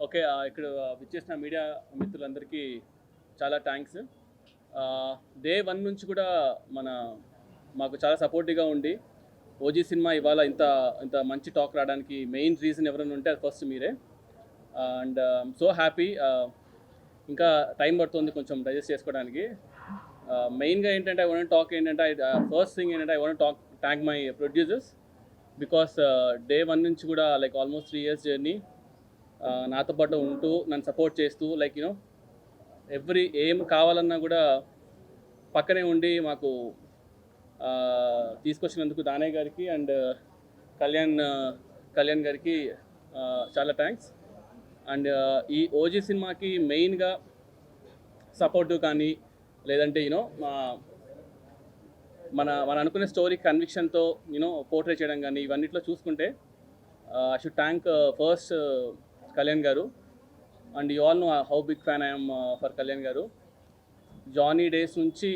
Okay ఇక్కడ విచ్చేసిన media మిత్రులందరికీ చాలా థ్యాంక్స్ డే వన్ నుంచి కూడా మన మాకు చాలా సపోర్టివ్గా ఉండి ఓజీ సినిమా ఇవాళ ఇంత ఇంత మంచి టాక్ రావడానికి మెయిన్ రీజన్ ఎవరైనా ఉంటే అది ఫస్ట్ మీరే. అండ్ సో హ్యాపీ ఇంకా టైం పడుతుంది కొంచెం డైజెస్ట్ చేసుకోవడానికి. మెయిన్గా ఏంటంటే ఐ వాంట్ టాక్ ఏంటంటే ఫస్ట్ థింగ్ ఏంటంటే I want talk thank my producers because day one నుంచి కూడా like almost three years journey నాతో పాటు ఉంటూ నన్ను సపోర్ట్ చేస్తూ లైక్ యూనో ఎవ్రీ ఏం కావాలన్నా కూడా పక్కనే ఉండి మాకు తీసుకొచ్చినందుకు దానయ్య గారికి అండ్ కళ్యాణ్ కళ్యాణ్ గారికి చాలా థ్యాంక్స్ అండ్ ఈ ఓజీ సినిమాకి మెయిన్గా సపోర్టు కానీ లేదంటే యూనో మా మన మన అనుకునే స్టోరీ కన్విక్షన్తో యూనో పోర్ట్రేట్ చేయడం కానీ ఇవన్నిట్లో చూసుకుంటే I should thank first Kalyan గారు. And you all know how big fan I'm uh, for Kalyan గారు. జానీ డేస్ నుంచి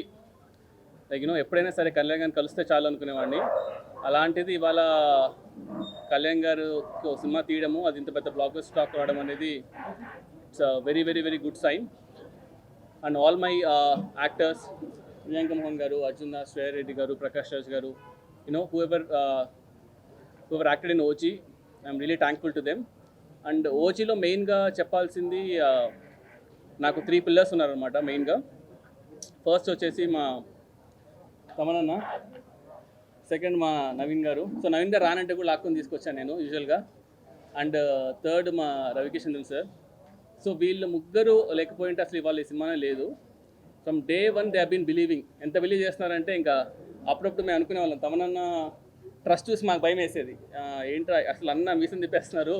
లైక్ యూనో ఎప్పుడైనా సరే కళ్యాణ్ గారిని కలిస్తే చాలు అనుకునేవాడిని. అలాంటిది ఇవాళ కళ్యాణ్ గారు సినిమా తీయడము అది ఇంత పెద్ద బ్లాక్ స్టాక్ రావడం అనేది it's very very very good sign and all my uh, actors Priyanka Mohan గారు అర్జున్ దాస్ రెడ్డి గారు ప్రకాష్ రాజ్ గారు you know who ever who ever acted in OG I'm really thankful to them and ఓజీలో మెయిన్గా చెప్పాల్సింది నాకు త్రీ పిల్లర్స్ ఉన్నారనమాట మెయిన్గా. ఫస్ట్ వచ్చేసి మా తమనన్న సెకండ్ మా నవీన్ గారు. సో నవీన్ గారు రానంటే కూడా లాక్కుని తీసుకొచ్చాను నేను యూజువల్గా అండ్ థర్డ్ మా రవికిషన్ సార్. సో వీళ్ళు ముగ్గురు లేకపోయింటే అసలు ఇవాళ ఈ సినిమానే లేదు. From day one they been believing. ఎంత బిలీవ్ చేస్తున్నారంటే ఇంకా అప్పుడప్పుడు మేము అనుకునే వాళ్ళం తమనన్న ట్రస్ట్ చూసి మాకు భయం వేసేది. ఏంట్రా అసలు అన్న మీసం తిప్పేస్తున్నారు.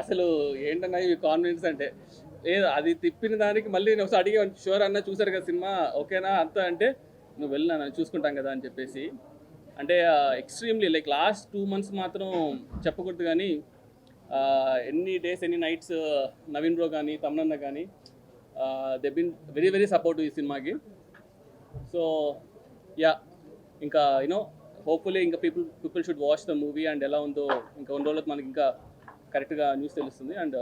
అసలు ఏంటన్నా ఇవి కాన్ఫిడెన్స్ అంటే? లేదు అది తిప్పిన దానికి మళ్ళీ నేను ఒకసారి అడిగే షూర్ అన్న చూసారు కదా సినిమా? ఓకేనా? అంతా? అంటే నువ్వు వెళ్ళినా చూసుకుంటాం కదా అని చెప్పేసి. అంటే extremely like last two months మాత్రం చెప్పకూడదు కానీ ఎన్ని డేస్ ఎన్ని నైట్స్ నవీన్ బ్రో కానీ తమనన్న కానీ they been very very support ఈ సినిమాకి. సో యా ఇంకా యూనో హోప్ఫుల్లీ ఇంకా people people should watch the movie and ఎలా ఉందో ఇంకా కొన్ని రోజులకు మనకి ఇంకా కరెక్ట్గా న్యూస్ తెలుస్తుంది. అండ్